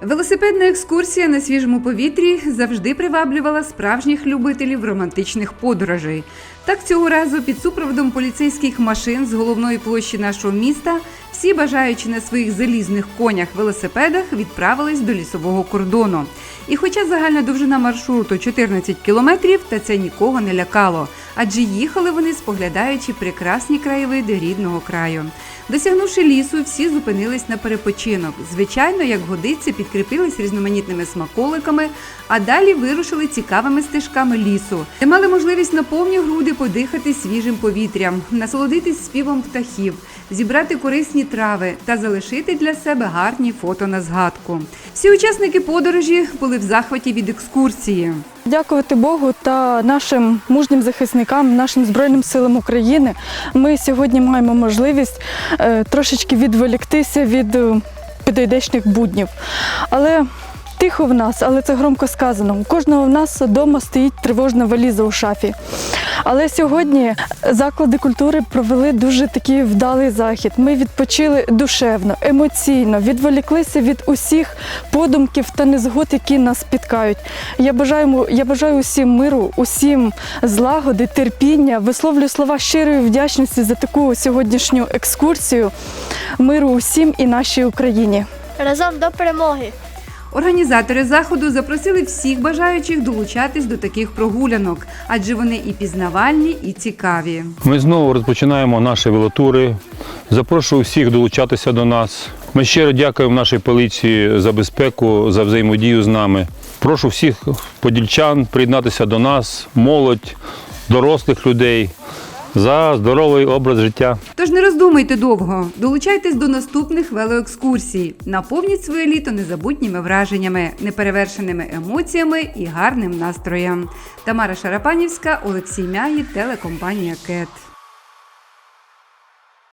Велосипедна екскурсія на свіжому повітрі завжди приваблювала справжніх любителів романтичних подорожей. Так цього разу під супроводом поліцейських машин з головної площі нашого міста всі бажаючи на своїх залізних конях велосипедах відправились до лісового кордону. І хоча загальна довжина маршруту 14 кілометрів, та це нікого не лякало, адже їхали вони споглядаючи прекрасні краєвиди рідного краю. Досягнувши лісу, всі зупинились на перепочинок. Звичайно, як годиться, підкріпились різноманітними смаколиками, а далі вирушили цікавими стежками лісу, де мали можливість на повні груди подихати свіжим повітрям, насолодитись співом птахів, зібрати корисні трави та залишити для себе гарні фото на згадку. Всі учасники подорожі були в захваті від екскурсії. Дякувати Богу та нашим мужнім захисникам, нашим Збройним силам України. Ми сьогодні маємо можливість е, трошечки відволіктися від підойдешних буднів. Але тихо в нас, але це громко сказано. У кожного в нас вдома стоїть тривожна валіза у шафі. Але сьогодні заклади культури провели дуже такий вдалий захід. Ми відпочили душевно, емоційно, відволіклися від усіх подумків та незгод, які нас спіткають. Я бажаю, я бажаю усім миру, усім злагоди, терпіння. Висловлюю слова щирої вдячності за таку сьогоднішню екскурсію. Миру усім і нашій Україні. Разом до перемоги! Організатори заходу запросили всіх бажаючих долучатись до таких прогулянок, адже вони і пізнавальні, і цікаві. Ми знову розпочинаємо наші велотури. Запрошую всіх долучатися до нас. Ми щиро дякуємо нашій поліції за безпеку, за взаємодію з нами. Прошу всіх подільчан приєднатися до нас, молодь, дорослих людей за здоровий образ життя. Тож не роздумуйте довго, долучайтесь до наступних велоекскурсій, наповніть своє літо незабутніми враженнями, неперевершеними емоціями і гарним настроєм. Тамара Шарапанівська, Олексій Мягі, телекомпанія Кет.